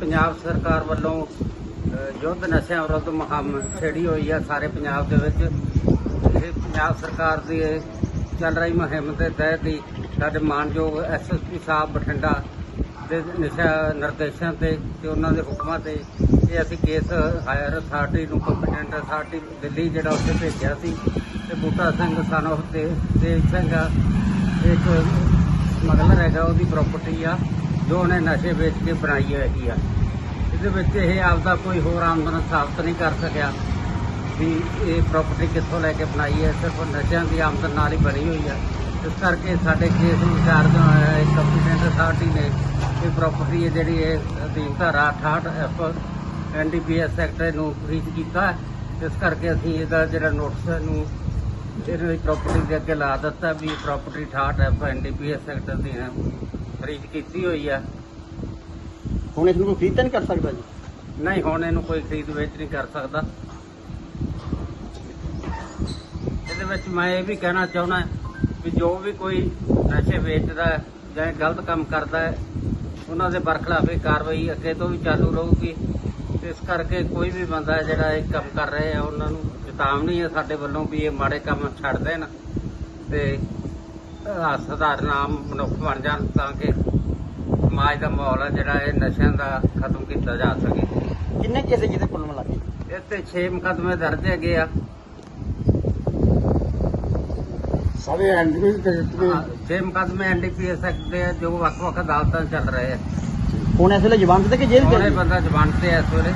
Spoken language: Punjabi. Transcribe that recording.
ਪੰਜਾਬ ਸਰਕਾਰ ਵੱਲੋਂ ਯੁੱਧ ਨਸ਼ਿਆਂ ਵਿਰੁੱਧ ਮੁਹਿੰਮ ਛੇੜੀ ਹੋਈ ਆ ਸਾਰੇ ਪੰਜਾਬ ਦੇ ਵਿੱਚ। ਇਹ ਪੰਜਾਬ ਸਰਕਾਰ ਦੀ ਚੱਲ ਰਹੀ ਮੁਹਿੰਮ ਦੇ ਤਹਿਤ ਹੀ ਸਾਡੇ ਮਾਨਯੋਗ ਐਸਐਸਪੀ ਸਾਹਿਬ ਬਠਿੰਡਾ ਦੇ ਨਸ਼ਾ ਨਿਰਦੇਸ਼ਾਂ ਤੇ ਤੇ ਉਹਨਾਂ ਦੇ ਹੁਕਮਾਂ ਤੇ ਇਹ ਅਸੀਂ ਕੇਸ ਹਾਇਰ ਅਥਾਰਟੀ ਨੂੰ ਕੰਪੀਟੈਂਟ ਅਥਾਰਟੀ ਦਿੱਲੀ ਜਿਹੜਾ ਉੱਥੇ ਭੇਜਿਆ ਸੀ ਤੇ ਬੂਟਾ ਸਿੰਘ ਸਾਨੂੰ ਤੇ ਤੇ ਸਿੰਘ ਇੱਕ ਸਮਗਲਰ ਹੈਗਾ ਉਹਦੀ ਪ੍ਰਾਪਰਟੀ ਆ। ਜੋ ਉਹਨੇ ਨਸ਼ੇ ਵੇਚ ਕੇ ਬਣਾਈ ਹੈਗੀ ਆ। ਇਹਦੇ ਵਿੱਚ ਇਹ ਆਪਦਾ ਕੋਈ ਹੋਰ ਆਮਦਨ ਸਾਬਤ ਨਹੀਂ ਕਰ ਸਕਿਆ ਵੀ ਇਹ ਪ੍ਰਾਪਰਟੀ ਕਿੱਥੋਂ ਲੈ ਕੇ ਬਣਾਈ ਹੈ। ਸਿਰਫ ਨਸ਼ਿਆਂ ਦੀ ਆਮਦਨ ਨਾਲ ਹੀ ਬਣੀ ਹੋਈ ਹੈ ਇਸ ਕਰਕੇ ਸਾਡੇ ਕੇਸ ਨੂੰ ਹੋਇਆ ਇੱਕ ਕੰਪੀਟੈਂਟ ਅਥਾਰਟੀ ਨੇ। ਇਹ ਪ੍ਰਾਪਰਟੀ ਹੈ ਜਿਹੜੀ ਇਹ ਅਧੀਨ ਧਾਰਾ 68 ਐਫ ਐਨਡੀਪੀਐਸ ਐਕਟ ਨੂੰ ਫਰੀਜ਼ ਕੀਤਾ। ਇਸ ਕਰਕੇ ਅਸੀਂ ਇਹਦਾ ਜਿਹੜਾ ਨੋਟਿਸ ਨੂੰ, ਇਹਨਾਂ ਦੀ ਪ੍ਰਾਪਰਟੀ ਦੇ ਅੱਗੇ ਲਾ ਦਿੱਤਾ ਵੀ ਪ੍ਰਾਪਰਟੀ 68 ਐਫ ਐਨਡੀਪੀਐਸ ਐਕਟ ਅਧੀਨ ਫਰੀਜ਼ ਕੀਤੀ ਹੋਈ ਹੈ ਹੁਣ ਇਸ ਨੂੰ ਕੋਈ ਖਰੀਦ ਤਾਂ ਨਹੀਂ ਕਰ ਸਕਦਾ ਜੀ? ਨਹੀਂ ਹੁਣ ਇਹਨੂੰ ਕੋਈ ਖਰੀਦ ਵੇਚ ਨਹੀਂ ਕਰ ਸਕਦਾ। ਇਹਦੇ ਵਿੱਚ ਮੈਂ ਇਹ ਵੀ ਕਹਿਣਾ ਚਾਹੁੰਦਾ ਵੀ ਜੋ ਵੀ ਕੋਈ ਨਸ਼ੇ ਵੇਚਦਾ ਜਾਂ ਗਲਤ ਕੰਮ ਕਰਦਾ ਹੈ ਉਹਨਾਂ ਦੇ ਬਰਖਲਾਫ ਇਹ ਕਾਰਵਾਈ ਅੱਗੇ ਤੋਂ ਵੀ ਚਾਲੂ ਰਹੂਗੀ। ਇਸ ਕਰਕੇ ਕੋਈ ਵੀ ਬੰਦਾ ਜਿਹੜਾ ਇਹ ਕੰਮ ਕਰ ਰਿਹਾ ਹੈ ਉਹਨਾਂ ਨੂੰ ਚੇਤਾਵਨੀ ਹੈ ਸਾਡੇ ਵੱਲੋਂ ਵੀ ਇਹ ਮਾੜੇ ਕੰਮ ਛੱਡ ਦੇਣ ਤੇ ਸਧਾਰਨ ਆਮ ਮਨੁੱਖ ਬਣ ਜਾਣ ਤਾਂ ਕਿ ਸਮਾਜ ਦਾ ਮਾਹੌਲ ਹੈ ਜਿਹੜਾ ਇਹ ਨਸ਼ਿਆਂ ਦਾ ਖਤਮ ਕੀਤਾ ਜਾ ਸਕੇ। ਕਿੰਨੇ ਕੇਸ ਜਿਹਦੇ ਪੁੱਲ ਮਿਲਾ ਕੇ? ਇਹ ਤੇ 6 ਮੁਕੱਦਮੇ ਦਰਜ ਹੈਗੇ ਆ। ਸਾਰੇ ਐਂਡਰੀ ਤੇ 6 ਮੁਕੱਦਮੇ ਐਨਡੀਪੀਐਸ ਐਕਟ ਦੇ ਆ ਜੋ ਵੱਖ-ਵੱਖ ਅਦਾਲਤਾਂ 'ਚ ਚੱਲ ਰਹੇ ਆ। ਹੁਣ ਇਸ ਵੇਲੇ ਜਵਾਨ ਤੇ ਕਿ ਜੇਲ੍ਹ ਹੁਣ ਚ ਇਹ ਬੰਦਾ ਜ਼ਮਾਨਤ ਤੇ ਹੈ ਇਸ ਵੇਲੇ।